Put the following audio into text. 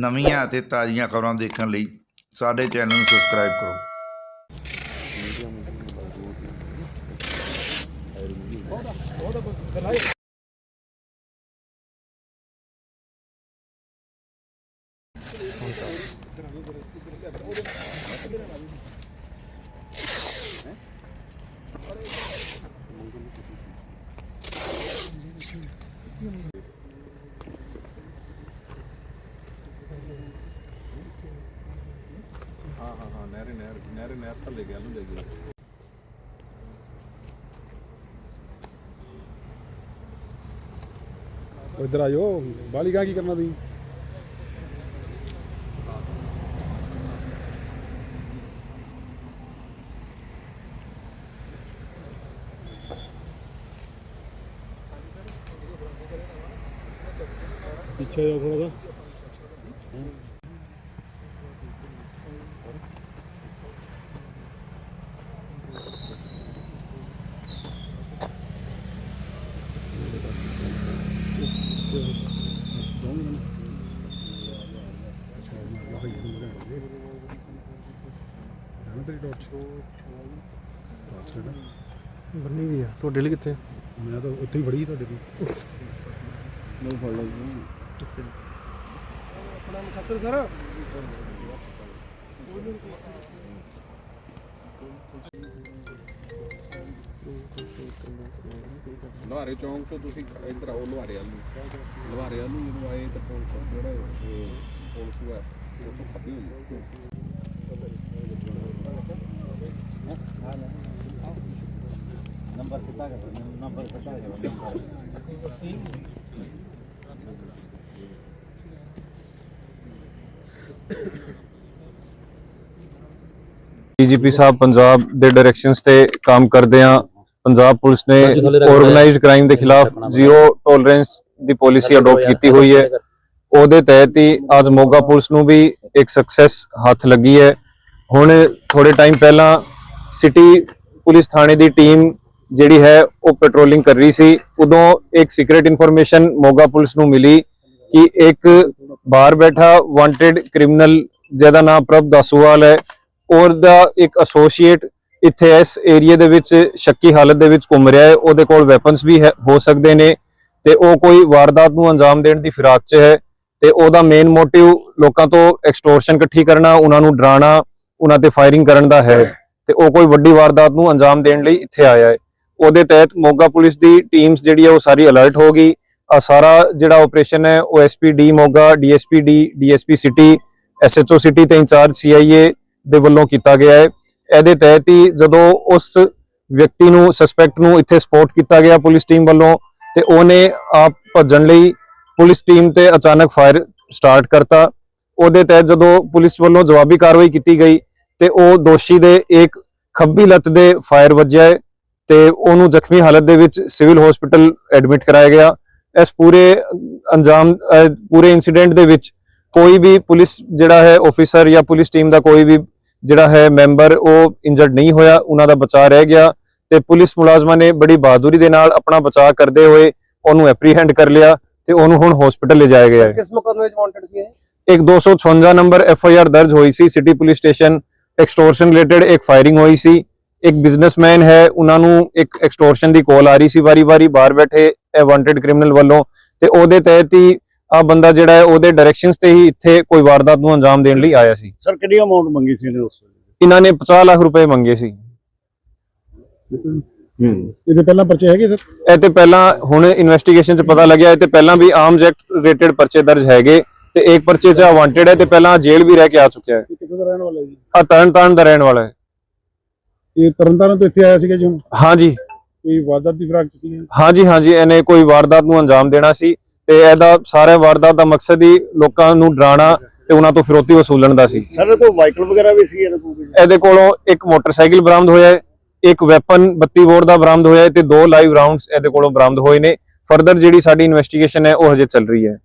ਨਵੀਆਂ ਅਤੇ ਤਾਜ਼ੀਆਂ ਖਬਰਾਂ ਦੇਖਣ ਲਈ ਸਾਡੇ ਚੈਨਲ ਨੂੰ ਸਬਸਕ੍ਰਾਈਬ ਕਰੋ। ਹਾਂ ਹਾਂ ਹਾਂ, ਨਹਿਰ ਨਹਿਰ ਨਹਿਰ ਨਹਿਰ ਥੱਲੇ ਗਿਆ ਨੂੰ ਲੈ। ਗਿਆ ਇੱਧਰ ਆਇਓ ਬਾਲੀ ਗਾ ਕੀ ਕਰਨਾ ਤੁਸੀਂ? ਪਿੱਛੇ ਜਾਓ ਥੋੜਾ ਜਿਹਾ। ਤੇਰੀ ਟੋਰਚ ਟੋਰਚ ਲੈ ਬੰਨੀ ਵੀ ਆ। ਤੁਹਾਡੇ ਲਈ ਕਿੱਥੇ ਮੈਂ ਤਾਂ ਉੱਥੇ ਹੀ ਫੜੀ ਤੁਹਾਡੇ ਦੀ ਲੁਹਾਰੇ ਚੌਂਕ ਤੋਂ ਤੁਸੀਂ ਇੱਧਰ ਆਓ ਲੁਹਾਰੇ ਵੱਲ ਨੂੰ। ਲੁਹਾਰੇ ਵੱਲ ਨੂੰ ਜਦੋਂ ਆਏ ਤਾਂ ਪੁਲਿਸ ਜਿਹੜਾ ਇਹ ਪੁਲਿਸ ਦਾ ਉਹ ਤੋਂ ਖੱਬੀ ਹੋਈ। ਡੀਜੀਪੀ ਸਾਹਿਬ ਪੰਜਾਬ ਦੇ ਡਾਇਰੈਕਸ਼ਨਸ ਤੇ ਕੰਮ ਕਰਦੇ ਆ। ਪੰਜਾਬ ਪੁਲਿਸ ਨੇ ਆਰਗੇਨਾਈਜ਼ਡ ਕ੍ਰਾਈਮ ਦੇ ਖਿਲਾਫ ਜ਼ੀਰੋ ਟੋਲਰੈਂਸ ਦੀ ਪਾਲਿਸੀ ਅਡਾਪਟ ਕੀਤੀ ਹੋਈ ਹੈ। ਉਹਦੇ ਤਹਿਤ ਹੀ ਅੱਜ ਮੋਗਾ ਪੁਲਿਸ ਨੂੰ ਵੀ ਇੱਕ ਸਕਸੈਸ ਹੱਥ ਲੱਗੀ ਹੈ। ਹੁਣ ਥੋੜੇ ਟਾਈਮ ਪਹਿਲਾਂ ਸਿਟੀ ਪੁਲਿਸ ਥਾਣੇ ਦੀ ਟੀਮ ਜਿਹੜੀ ਹੈ ਉਹ ਪੈਟਰੋਲਿੰਗ ਕਰ ਰਹੀ ਸੀ। ਉਦੋਂ ਇੱਕ ਸੀਕ੍ਰੀਟ ਇਨਫੋਰਮੇਸ਼ਨ ਮੋਗਾ ਪੁਲਿਸ ਨੂੰ ਮਿਲੀ ਕਿ ਇੱਕ ਬਾਹਰ ਬੈਠਾ ਵਾਂਟਡ ਕ੍ਰਿਮੀਨਲ ਜਿਹਦਾ ਨਾਮ ਪ੍ਰਭ ਦਸੂਵਾਲ ਹੈ ਔਰ ਦਾ ਇੱਕ ਐਸੋਸੀਏਟ ਇੱਥੇ ਇਸ ਏਰੀਆ ਦੇ ਵਿੱਚ ਸ਼ੱਕੀ ਹਾਲਤ ਦੇ ਵਿੱਚ ਘੁੰਮ ਰਿਹਾ ਹੈ। ਉਹਦੇ ਕੋਲ ਵੈਪਨਸ ਵੀ ਹੈ- ਹੋ ਸਕਦੇ ਨੇ ਤੇ ਉਹ ਕੋਈ ਵਾਰਦਾਤ ਨੂੰ ਅੰਜਾਮ ਦੇਣ ਦੀ ਫਿਰਾਕ 'ਚ ਹੈ ਤੇ ਉਹਦਾ ਮੇਨ ਮੋਟਿਵ ਲੋਕਾਂ ਤੋਂ ਐਕਸਟੋਰਸ਼ਨ ਇਕੱਠੀ ਕਰਨਾ, ਉਹਨਾਂ ਨੂੰ ਡਰਾਉਣਾ ਉਹਨਾਂ ਤੇ ਫਾਇਰਿੰਗ ਕਰਨ ਦਾ ਹੈ ਤੇ ਉਹ ਕੋਈ ਵੱਡੀ ਵਾਰਦਾਤ ਨੂੰ ਅੰਜਾਮ ਦੇਣ ਲਈ ਇੱਥੇ ਆਇਆ ਹੈ। ਉਹਦੇ ਤਹਿਤ ਮੋਗਾ ਪੁਲਿਸ ਦੀ ਟੀਮਸ ਜਿਹੜੀ ਹੈ ਉਹ ਸਾਰੀ ਅਲਰਟ ਹੋ ਗਈ। ਆ ਸਾਰਾ ਜਿਹੜਾ ਆਪਰੇਸ਼ਨ ਹੈ, ਉਹ SPD Moga DSPD DSP city SHO city ਤੇ ਇੰਚਾਰਜ ਸੀਆਈਏ ਦੇ ਵੱਲੋਂ ਕੀਤਾ ਗਿਆ ਹੈ। ਇਹਦੇ ਤਹਿਤ ਹੀ ਜਦੋਂ ਉਸ ਵਿਅਕਤੀ ਨੂੰ ਸਸਪੈਕਟ ਨੂੰ ਇੱਥੇ ਸਪੋਰਟ ਕੀਤਾ ਗਿਆ ਪੁਲਿਸ ਟੀਮ ਵੱਲੋਂ ਤੇ ਉਹਨੇ ਆਪ ਭੱਜਣ ਲਈ ਪੁਲਿਸ ਟੀਮ ਤੇ ਅਚਾਨਕ ਫਾਇਰ ਸਟਾਰਟ ਕਰਤਾ। ਉਹਦੇ ਤਹਿਤ ਜਦੋਂ ਪੁਲਿਸ ਵੱਲੋਂ ਜਵਾਬੀ ਕਾਰਵਾਈ ਕੀਤੀ ਗਈ ਤੇ ਉਹ ਦੋਸ਼ੀ ਦੇ ਇੱਕ ਖੱਬੀ ਲੱਤ ਦੇ ਫਾਇਰ ਵੱਜਿਆ ਤੇ ਉਹਨੂੰ ਜ਼ਖਮੀ ਹਾਲਤ ਦੇ ਵਿੱਚ ਸਿਵਲ ਹਸਪੀਟਲ ਐਡਮਿਟ ਕਰਾਇਆ ਗਿਆ। ਇਸ ਪੂਰੇ ਅੰਜਾਮ ਪੂਰੇ ਇਨਸੀਡੈਂਟ ਦੇ ਵਿੱਚ ਕੋਈ ਵੀ ਪੁਲਿਸ ਜਿਹੜਾ ਹੈ ਆਫੀਸਰ ਜਾਂ ਪੁਲਿਸ ਟੀਮ ਦਾ ਕੋਈ ਵੀ ਜਿਹੜਾ ਹੈ ਮੈਂਬਰ ਉਹ ਇੰਜਰਡ ਨਹੀਂ ਹੋਇਆ ਉਹਨਾਂ ਦਾ ਬਚਾਅ ਰਹਿ ਗਿਆ ਤੇ ਪੁਲਿਸ ਮੁਲਾਜ਼ਮਾਂ ਨੇ ਬੜੀ ਬਹਾਦੁਰੀ ਦੇ ਨਾਲ ਆਪਣਾ ਬਚਾਅ ਕਰਦੇ ਹੋਏ ਉਹਨੂੰ ਐਪਰੀਹੈਂਡ ਕਰ ਲਿਆ ਤੇ ਉਹਨੂੰ ਹੁਣ ਹਸਪੀਟਲ ਲਿਜਾਇਆ ਗਿਆ ਹੈ। ਕਿਸ ਮੁਕਦਮੇ ਵਿੱਚ ਵਾਂਟਡ ਸੀ ਇਹ? ਇੱਕ 256 ਨੰਬਰ ਐਫ ਆਈ ਆਰ ਦਰਜ ਹੋਈ ਸੀ city police station extortion related ਇੱਕ ਫਾਇਰਿੰਗ ਹੋਈ ਸੀ। ਇੱਕ ਬਿਜ਼ਨਸਮੈਨ ਹੈ ਉਹਨਾਂ ਨੂੰ ਇੱਕ ਐਕਸਟੋਰਸ਼ਨ ਦੀ ਕਾਲ ਆ ਰਹੀ ਸੀ ਵਾਰੀ-ਵਾਰੀ ਬਾਹਰ ਬੈਠੇ ਇਹ ਵਾਂਟਡ ਕ੍ਰਿਮੀਨਲ ਵੱਲੋਂ ਤੇ ਉਹਦੇ ਤਹਿਤ ਹੀ ਆ ਬੰਦਾ ਜਿਹੜਾ ਹੈ ਉਹਦੇ ਡਾਇਰੈਕਸ਼ਨਸ ਤੇ ਹੀ ਇੱਥੇ ਕੋਈ ਵਾਰਦਾਤ ਨੂੰ ਅੰਜਾਮ ਦੇਣ ਲਈ ਆਇਆ ਸੀ। ਸਰ ਕਿੰਨੀ ਅਮਾਉਂਟ ਮੰਗੀ ਸੀ ਇਹਨੇ ਉਸ ਇਹਨਾਂ ਨੇ 50 ਲੱਖ ਰੁਪਏ ਮੰਗੇ ਸੀ। ਇਹਦੇ ਪਹਿਲਾਂ ਪਰਚੇ ਹੈਗੇ ਸਰ ਇਹ ਤੇ ਪਹਿਲਾਂ ਹੁਣ ਇਨਵੈਸਟੀਗੇਸ਼ਨ ਚ ਪਤਾ ਲੱਗਿਆ ਇਹ ਤੇ ਪਹਿਲਾਂ ਵੀ ਆਰਮਸ ਐਕਟ ਰਿਲੇਟਡ ਪਰਚੇ ਦਰਜ ਹੈਗੇ ਤੇ ਇੱਕ ਪਰਚੇ ਚ ਵਾਂਟਡ ਹੈ ਤੇ ਪਹਿਲਾਂ ਜੇਲ੍ਹ ਵੀ ਰਹਿ ਕੇ ਆ ਚੁੱਕਿਆ ਹੈ। ਕਿੱਥੋਂ ਦਾ ਰਹਿਣ ਵਾਲਾ ਜੀ? ਆ ਤਰਨ ਤਾਰਨ ਦਾ ਰਹਿਣ ਵਾਲਾ ਹੈ। ਇਹ ਤਰਨਤਾਰਨ ਤੋਂ ਇੱਥੇ ਆਇਆ ਸੀਗਾ ਜੀ ਹਾਂਜੀ। ਕੋਈ ਵਾਰਦਾਤ ਦੀ ਫਰਾਕ ਸੀ? ਹਾਂਜੀ ਹਾਂਜੀ ਇਹਨੇ ਕੋਈ ਵਾਰਦਾਤ ਨੂੰ ਅੰਜਾਮ ਦੇਣਾ ਸੀ। ਤੇ ਇਹਦਾ ਸਾਰੇ ਵਾਰਦਾਤ ਦਾ ਮਕਸਦ ਹੀ ਲੋਕਾਂ ਨੂੰ ਡਰਾਉਣਾ ਤੇ ਉਹਨਾਂ ਤੋਂ ਫਿਰੌਤੀ ਵਸੂਲਣ ਦਾ ਸੀ। ਸਰ ਕੋਈ ਵਾਹੀਕਲ ਵਗੈਰਾ ਵੀ ਸੀ ਇਹਦੇ ਕੋਲ ਇਹਦੇ ਕੋਲੋਂ ਇੱਕ ਮੋਟਰਸਾਈਕਲ ਬਰਾਮਦ ਹੋਇਆ ਹੈ ਇੱਕ ਵੈਪਨ 32 ਬੋਰ ਦਾ ਬਰਾਮਦ ਹੋਇਆ ਹੈ ਤੇ ਦੋ ਲਾਈਵ ਰਾਉਂਡਸ ਇਹਦੇ ਕੋਲੋਂ ਬਰਾਮਦ ਹੋਏ ਨੇ। ਫਰਦਰ ਜਿਹੜੀ ਸਾਡੀ ਇਨਵੈਸਟੀਗੇਸ਼ਨ ਹੈ ਉਹ ਹਜੇ ਚੱਲ ਰਹੀ ਹੈ।